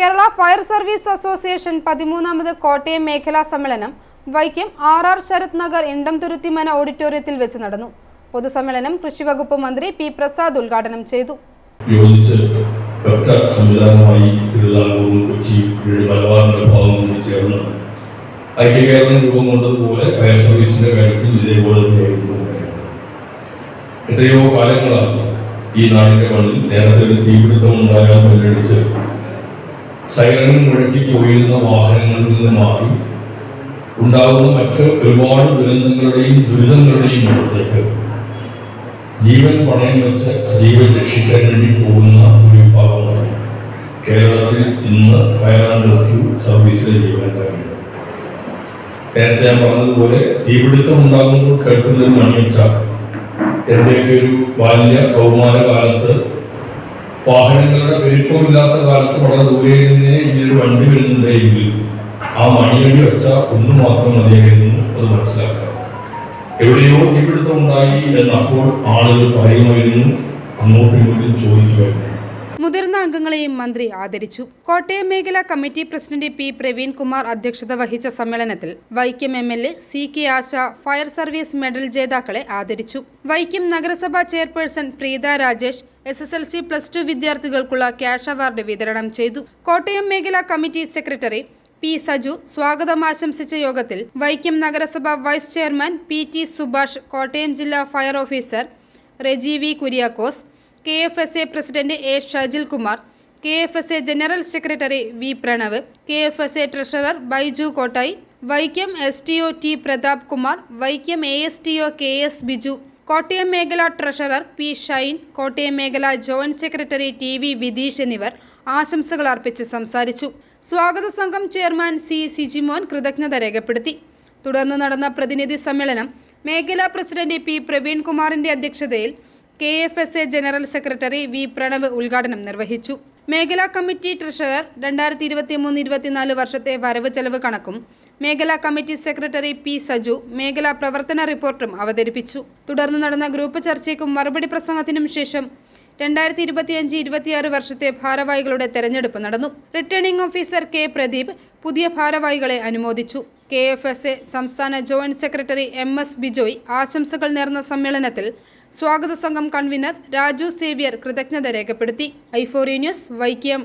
Kerala fire service association പതിമൂന്നാമത് കോട്ടയം മേഖലാ സമ്മേളനം വൈക്കം ആർ ആർ ശരത് നഗർ ഇണ്ടംതുരുത്തിമന ഓഡിറ്റോറിയത്തിൽ വെച്ച് നടന്നു. പൊതുസമ്മേളനം കൃഷിവകുപ്പ് മന്ത്രി പി പ്രസാദ് ഉദ്ഘാടനം ചെയ്തു. സംവിധാനമായി തിരുവിതാംകൂറും കൊച്ചിയും മലബാറിന്റെ ഭാഗം കൂടി ചേർന്ന് ഐക്യകേരളം രൂപം കൊണ്ടതുപോലെ ഫയർ സർവീസിന്റെ കാര്യത്തിൽ ഇതേപോലെ തന്നെയായിരുന്നു എത്രയോ കാലങ്ങളാണ് ഈ നാടിന്റെ മണ്ണിൽ നേരത്തെ ഒരു തീപിടുത്തം ഉണ്ടാകാൻ പരിഗണിച്ച് സൈറണിൽ മുഴക്കി പോയിരുന്ന വാഹനങ്ങളിൽ നിന്ന് മാറി. ഉണ്ടാകുന്ന മറ്റ് ഒരുപാട് ദുരന്തങ്ങളുടെയും ദുരിതങ്ങളുടെയും അടുത്തേക്ക് ജീവൻ പണയം വെച്ച് ജീവൻ രക്ഷിക്കാൻ വേണ്ടി പോകുന്ന ഒരു വിഭാഗമായി കേരളത്തിൽ ഇന്ന് ഫയർ ആൻഡ് റെസ്ക്യൂ സർവീസിലെ ജീവനക്കാരുണ്ട്. നേരത്തെ ഞാൻ പറഞ്ഞതുപോലെ തീപിടുത്തം ഉണ്ടാകുമ്പോൾ കേൾക്കുന്ന ഒരു മണിയച്ച എന്റെയൊക്കെ ഒരു ബാല്യ കൗമാര കാലത്ത് വാഹനങ്ങളുടെ പെരുപ്പമില്ലാത്ത കാലത്ത് വളരെ ദൂരെ നിന്നേ ഇങ്ങനൊരു വണ്ടി വരുന്നുണ്ടെങ്കിൽ ആ മണിയടി വെച്ച ഒന്ന് മാത്രം മതിയായിരുന്നു അത് മനസ്സിലാക്കാം എവിടെയോ തീപിടുത്തം ഉണ്ടായി എന്നപ്പോൾ ആളുകൾ പറയുമായിരുന്നു അങ്ങോട്ടും ഇങ്ങോട്ടും ചോദിക്കുമായിരുന്നു. മുതിർന്ന അംഗങ്ങളെയും മന്ത്രി ആദരിച്ചു. കോട്ടയം മേഖല committee president P Praveen Kumar അധ്യക്ഷത വഹിച്ച സമ്മേളനത്തിൽ Vaikom M L A C K Asha fire service medal ജേതാക്കളെ ആദരിച്ചു. വൈക്കം നഗരസഭാ chairperson Preetha Rajesh S S L C plus two വിദ്യാർത്ഥികൾക്കുള്ള ക്യാഷ് അവാർഡ് വിതരണം ചെയ്തു. കോട്ടയം മേഖല കമ്മിറ്റി സെക്രട്ടറി പി സജു സ്വാഗതം ആശംസിച്ച യോഗത്തിൽ വൈക്കം നഗരസഭ vice chairman P T Subhash Kottayam ജില്ലാ fire officer Reji V Kuriakose K F S A president A Shajil Kumar K F S A general secretary V Pranav K F S A treasurer Baiju Kottayi Vaikom S T O T Prathap Kumar Vaikom A S T O K S Biju Kottayam മേഖല treasurer P Shine Kottayam മേഖല joint secretary T V Vidheesh എന്നിവർ ആശംസകൾ അർപ്പിച്ച് സംസാരിച്ചു. സ്വാഗത സംഘം chairman C Sijimon കൃതജ്ഞത രേഖപ്പെടുത്തി. തുടർന്ന് നടന്ന പ്രതിനിധി സമ്മേളനം മേഖലാ പ്രസിഡന്റ് പി പ്രവീൺകുമാറിന്റെ അധ്യക്ഷതയിൽ K F S A general secretary V Pranav ഉദ്ഘാടനം നിർവഹിച്ചു. മേഖലാ കമ്മിറ്റി ട്രഷറർ രണ്ടായിരത്തി ഇരുപത്തി മൂന്ന് ഇരുപത്തിനാല് വർഷത്തെ വരവ് ചെലവ് കണക്കും മേഖലാ കമ്മിറ്റി സെക്രട്ടറി പി സജു മേഖലാ പ്രവർത്തന റിപ്പോർട്ടും അവതരിപ്പിച്ചു. തുടർന്ന് നടന്ന ഗ്രൂപ്പ് ചർച്ചയ്ക്കും മറുപടി പ്രസംഗത്തിനും ശേഷം രണ്ടായിരത്തി ഇരുപത്തിയഞ്ച് ഇരുപത്തിയാറ് വർഷത്തെ ഭാരവാഹികളുടെ തെരഞ്ഞെടുപ്പ് നടന്നു. റിട്ടേണിംഗ് ഓഫീസർ കെ പ്രദീപ് പുതിയ ഭാരവാഹികളെ അനുമോദിച്ചു. കെ എഫ് എസ് എ സംസ്ഥാന joint secretary M S Bijoy ആശംസകൾ നേർന്ന സമ്മേളനത്തിൽ സ്വാഗത സംഘം കൺവീനർ രാജു സേവ്യർ കൃതജ്ഞത രേഖപ്പെടുത്തി. ഐഫോറി ന്യൂസ് വൈക്കം